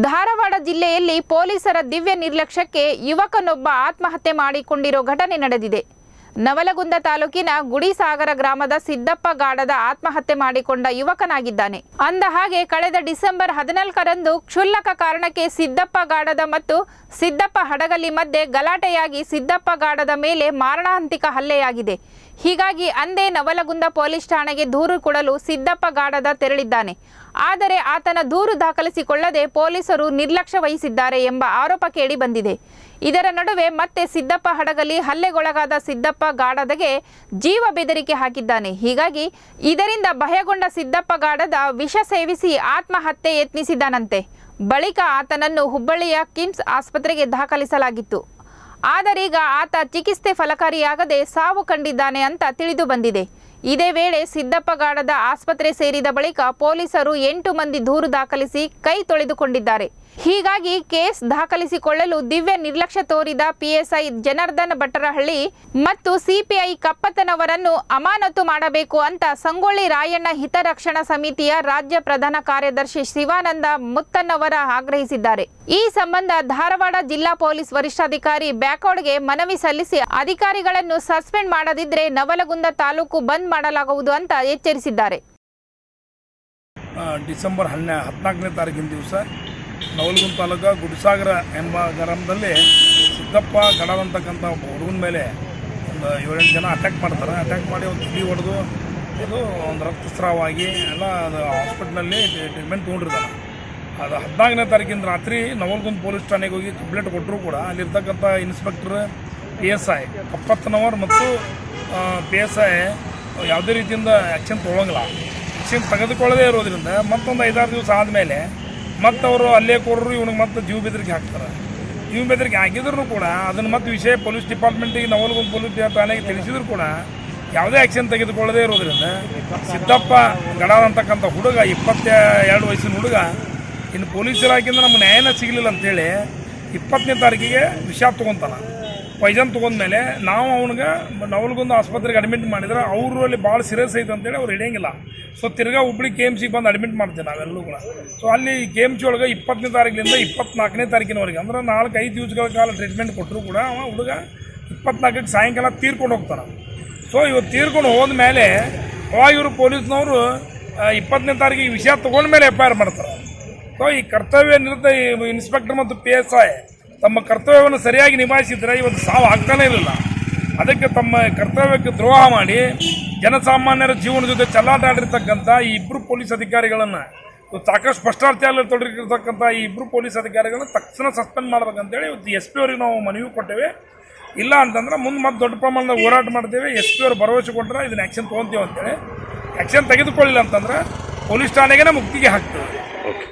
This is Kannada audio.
ಧಾರವಾಡ ಜಿಲ್ಲೆಯಲ್ಲಿ ಪೊಲೀಸರ ದಿವ್ಯ ನಿರ್ಲಕ್ಷ್ಯಕ್ಕೆ ಯುವಕನೊಬ್ಬ ಆತ್ಮಹತ್ಯೆ ಮಾಡಿಕೊಂಡಿರೋ ಘಟನೆ ನಡೆದಿದೆ. ನವಲಗುಂದ ತಾಲೂಕಿನ ಗುಡಿಸಾಗರ ಗ್ರಾಮದ ಸಿದ್ದಪ್ಪ ಗಾಡದ ಆತ್ಮಹತ್ಯೆ ಮಾಡಿಕೊಂಡ ಯುವಕನಾಗಿದ್ದಾನೆ. ಅಂದ ಹಾಗೆ ಕಳೆದ ಡಿಸೆಂಬರ್ ಹದಿನಾಲ್ಕರಂದು ಕ್ಷುಲ್ಲಕ ಕಾರಣಕ್ಕೆ ಸಿದ್ದಪ್ಪ ಗಾಡದ ಮತ್ತು ಸಿದ್ದಪ್ಪ ಹಡಗಲಿ ಮಧ್ಯೆ ಗಲಾಟೆಯಾಗಿ ಸಿದ್ದಪ್ಪ ಗಾಡದ ಮೇಲೆ ಮಾರಣಾಂತಿಕ ಹಲ್ಲೆಯಾಗಿದೆ. ಹೀಗಾಗಿ ಅಂದೇ ನವಲಗುಂದ ಪೊಲೀಸ್ ಠಾಣೆಗೆ ದೂರು ಕೊಡಲು ಸಿದ್ದಪ್ಪ ಗಾಡದ ತೆರಳಿದ್ದಾನೆ. ಆದರೆ ಆತನ ದೂರು ದಾಖಲಿಸಿಕೊಳ್ಳದೆ ಪೊಲೀಸರು ನಿರ್ಲಕ್ಷ್ಯ ವಹಿಸಿದ್ದಾರೆ ಎಂಬ ಆರೋಪ ಕೇಳಿ ಬಂದಿದೆ. ಇದರ ನಡುವೆ ಮತ್ತೆ ಸಿದ್ದಪ್ಪ ಹಡಗಲಿ ಹಲ್ಲೆಗೊಳಗಾದ ಸಿದ್ದಪ್ಪ ಗಾಡದಗೆ ಜೀವ ಬೆದರಿಕೆ ಹಾಕಿದ್ದಾನೆ. ಹೀಗಾಗಿ ಇದರಿಂದ ಭಯಗೊಂಡ ಸಿದ್ದಪ್ಪ ಗಾಡದ ವಿಷ ಸೇವಿಸಿ ಆತ್ಮಹತ್ಯೆ ಯತ್ನಿಸಿದ್ದಾನಂತೆ. ಬಳಿಕ ಆತನನ್ನು ಹುಬ್ಬಳ್ಳಿಯ ಕಿಮ್ಸ್ ಆಸ್ಪತ್ರೆಗೆ ದಾಖಲಿಸಲಾಗಿತ್ತು. ಆದರೀಗ ಆತ ಚಿಕಿತ್ಸೆ ಫಲಕಾರಿಯಾಗದೆ ಸಾವು ಕಂಡಿದ್ದಾನೆ ಅಂತ ತಿಳಿದು ಬಂದಿದೆ. ಇದೇ ವೇಳೆ ಸಿದ್ದಪ್ಪಗಾಡದ ಆಸ್ಪತ್ರೆ ಸೇರಿದ ಬಳಿಕ ಪೊಲೀಸರು ಎಂಟು ಮಂದಿ ದೂರು ದಾಖಲಿಸಿ ಕೈ ತೊಳೆದುಕೊಂಡಿದ್ದಾರೆ. ಹೀಗಾಗಿ ಕೇಸ್ ದಾಖಲಿಸಿಕೊಳ್ಳಲು ದಿವ್ಯ ನಿರ್ಲಕ್ಷ್ಯ ತೋರಿದ ಪಿಎಸ್ಐ ಜನಾರ್ದನ್ ಭಟ್ಟರಹಳ್ಳಿ ಮತ್ತು ಸಿಪಿಐ ಕಪ್ಪತ್ತನವರನ್ನು ಅಮಾನತು ಮಾಡಬೇಕು ಅಂತ ಸಂಗೊಳ್ಳಿ ರಾಯಣ್ಣ ಹಿತರಕ್ಷಣಾ ಸಮಿತಿಯ ರಾಜ್ಯ ಪ್ರಧಾನ ಕಾರ್ಯದರ್ಶಿ ಶಿವಾನಂದ ಮುತ್ತನ್ನವರ ಆಗ್ರಹಿಸಿದ್ದಾರೆ. ಈ ಸಂಬಂಧ ಧಾರವಾಡ ಜಿಲ್ಲಾ ಪೊಲೀಸ್ ವರಿಷ್ಠಾಧಿಕಾರಿ ಬ್ಯಾಕೋಡ್ಗೆ ಮನವಿ ಸಲ್ಲಿಸಿ ಅಧಿಕಾರಿಗಳನ್ನು ಸಸ್ಪೆಂಡ್ ಮಾಡದಿದ್ರೆ ನವಲಗುಂದ ತಾಲೂಕು ಬಂದ್ ಮಾಡಲಾಗುವುದು ಅಂತ ಎಚ್ಚರಿಸಿದ್ದಾರೆ. ಡಿಸೆಂಬರ್ ಹದಿನಾಲ್ಕನೇ ತಾರೀಕಿನ ದಿವಸ ನವಲಗುಂದ ತಾಲೂಕು ಗುಡಿಸಾಗರ ಎಂಬ ಗ್ರಾಮದಲ್ಲಿ ಸಿದ್ದಪ್ಪ ಗಡದಂತಕ್ಕಂಥ ಒಬ್ಬ ಹುಡುಗನ ಮೇಲೆ ಒಂದು ಏಳೆಂಟು ಜನ ಅಟ್ಯಾಕ್ ಮಾಡ್ತಾರೆ. ಅಟ್ಯಾಕ್ ಮಾಡಿ ಒಂದು ಕಿಡಿ ಹೊಡೆದು ಇದು ಒಂದು ರಕ್ತಸ್ರಾವಾಗಿ ಎಲ್ಲ ಅದು ಹಾಸ್ಪಿಟ್ಲಲ್ಲಿ ಟ್ರೀಟ್ಮೆಂಟ್ ತೊಗೊಂಡಿರ್ತಾರೆ ಅದು ಹದಿನಾಲ್ಕನೇ ತಾರೀಕಿನ ರಾತ್ರಿ ನವಲಗುಂದ ಪೊಲೀಸ್ ಠಾಣೆಗೆ ಹೋಗಿ ಕಂಪ್ಲೇಂಟ್ ಕೊಟ್ಟರು ಕೂಡ. ಅಲ್ಲಿರ್ತಕ್ಕಂಥ inspector P S I Kappattanavar ಮತ್ತು ಪಿ ಎಸ್ ಐ ಯಾವುದೇ ರೀತಿಯಿಂದ ಆ್ಯಕ್ಷನ್ ತೊಗೊಳಂಗಿಲ್ಲ. ಆ್ಯಕ್ಷನ್ ತೆಗೆದುಕೊಳ್ಳದೇ ಇರೋದ್ರಿಂದ ಮತ್ತೊಂದು ಐದಾರು ದಿವಸ ಆದಮೇಲೆ ಮತ್ತೆ ಅವರು ಅಲ್ಲೇ ಕೊಡ್ರು ಇವನಿಗೆ ಮತ್ತೆ ಜೀವ ಬೆದರಿಕೆ ಹಾಕ್ತಾರೆ. ಜೀವ ಬೆದರಿಕೆ ಹಾಕಿದ್ರು ಕೂಡ ಅದನ್ನು ಮತ್ತೆ ವಿಷಯ ಪೊಲೀಸ್ ಡಿಪಾರ್ಟ್ಮೆಂಟಿಗೆ ನವಲಗುಂದ ಪೊಲೀಸ್ ಠಾಣೆಗೆ ತಿಳಿಸಿದ್ರು ಕೂಡ ಯಾವುದೇ ಆ್ಯಕ್ಷನ್ ತೆಗೆದುಕೊಳ್ಳದೇ ಇರೋದ್ರಿಂದ ಸಿದ್ದಪ್ಪ ಗಡಾರ್ ಅಂತಕ್ಕಂಥ ಹುಡುಗ ಇಪ್ಪತ್ತ ಎರಡು ವಯಸ್ಸಿನ ಹುಡುಗ, ಇನ್ನು ಪೊಲೀಸ್ ಇಲಾಖೆಯಿಂದ ನಮ್ಗೆ ನ್ಯಾಯನ ಸಿಗಲಿಲ್ಲ ಅಂತೇಳಿ ಇಪ್ಪತ್ತನೇ ತಾರೀಕಿಗೆ ವಿಷ ತೊಗೊತಾನ. ಪೈಜನ್ ತೊಗೊಂಡ್ಮೇಲೆ ನಾವು ಅವನಿಗೆ ನವಲ್ಗೊಂದು ಆಸ್ಪತ್ರೆಗೆ ಅಡ್ಮಿಟ್ ಮಾಡಿದ್ರೆ ಅವರು ಅಲ್ಲಿ ಭಾಳ ಸೀರಿಯಸ್ ಐತೆ ಅಂತೇಳಿ ಅವ್ರು ಹಿಡಿಯಂಗಿಲ್ಲ. ಸೊ ತಿರ್ಗಾ ಹುಬ್ಳಿ ಕೆ ಎಂ ಸಿಗೆ ಬಂದು ಅಡ್ಮಿಟ್ ಮಾಡ್ತೀವಿ ನಾವೆಲ್ಲರೂ ಕೂಡ. ಸೊ ಅಲ್ಲಿ ಕೆ ಎಂ ಸಿ ಒಳಗೆ ಇಪ್ಪತ್ತನೇ ತಾರೀಕಿನಿಂದ ಇಪ್ಪತ್ನಾಲ್ಕನೇ ತಾರೀಕಿನವರೆಗೆ, ಅಂದ್ರೆ ನಾಲ್ಕು ಐದು ದಿವಸಗಳ ಕಾಲ ಟ್ರೀಟ್ಮೆಂಟ್ ಕೊಟ್ಟರು ಕೂಡ ಅವ ಹುಡುಗ ಇಪ್ಪತ್ನಾಲ್ಕಕ್ಕೆ ಸಾಯಂಕಾಲ ತೀರ್ಕೊಂಡು ಹೋಗ್ತಾನೆ. ಸೊ ಇವತ್ತು ತೀರ್ಕೊಂಡು ಹೋದ್ಮೇಲೆ ಅವಾಗ ಇವರು ಪೊಲೀಸ್ನವರು ಇಪ್ಪತ್ತನೇ ತಾರೀಕಿಗೆ ವಿಷಯ ತೊಗೊಂಡ್ಮೇಲೆ ಎಫ್ ಐ ಆರ್ ಮಾಡ್ತಾರೆ. ಸೊ ಈ ಕರ್ತವ್ಯ ನಿರತ ಇನ್ಸ್ಪೆಕ್ಟರ್ ಮತ್ತು ಪಿ ಎಸ್ ಐ ತಮ್ಮ ಕರ್ತವ್ಯವನ್ನು ಸರಿಯಾಗಿ ನಿಭಾಯಿಸಿದ್ರೆ ಇವತ್ತು ಸಾವು ಆಗ್ತಾನೇ ಇರಲಿಲ್ಲ. ಅದಕ್ಕೆ ತಮ್ಮ ಕರ್ತವ್ಯಕ್ಕೆ ದ್ರೋಹ ಮಾಡಿ ಜನಸಾಮಾನ್ಯರ ಜೀವನ ಜೊತೆ ಚಲ್ಲಾಟ ಆಡಿರ್ತಕ್ಕಂಥ ಈ ಇಬ್ಬರು ಪೊಲೀಸ್ ಅಧಿಕಾರಿಗಳನ್ನು ಸಾಕಷ್ಟು ಭ್ರಷ್ಟಾಚಾರದಲ್ಲಿ ತೊಡಗಿರ್ತಕ್ಕಂಥ ಈ ಇಬ್ಬರು ಪೊಲೀಸ್ ಅಧಿಕಾರಿಗಳನ್ನ ತಕ್ಷಣ ಸಸ್ಪೆಂಡ್ ಮಾಡ್ಬೇಕಂತೇಳಿ ಇವತ್ತು ಎಸ್ ಪಿ ಅವರಿಗೆ ನಾವು ಮನವಿ ಕೊಟ್ಟೇವೆ. ಇಲ್ಲ ಅಂತಂದ್ರೆ ಮುಂದೆ ಮತ್ತೆ ದೊಡ್ಡ ಪ್ರಮಾಣದ ಹೋರಾಟ ಮಾಡ್ತೇವೆ. ಎಸ್ ಪಿ ಅವರು ಭರವಸೆ ಕೊಟ್ಟರೆ ಇದನ್ನ ಆ್ಯಕ್ಷನ್ ತೊಗೊತೀವಿ ಅಂತೇಳಿ ಆ್ಯಕ್ಷನ್ ತೆಗೆದುಕೊಳ್ಳಿಲ್ಲ ಅಂತಂದ್ರೆ ಪೊಲೀಸ್ ಠಾಣೆಗೆ ಮುಕ್ತಿಗೆ ಹಾಕ್ತೇವೆ. ಓಕೆ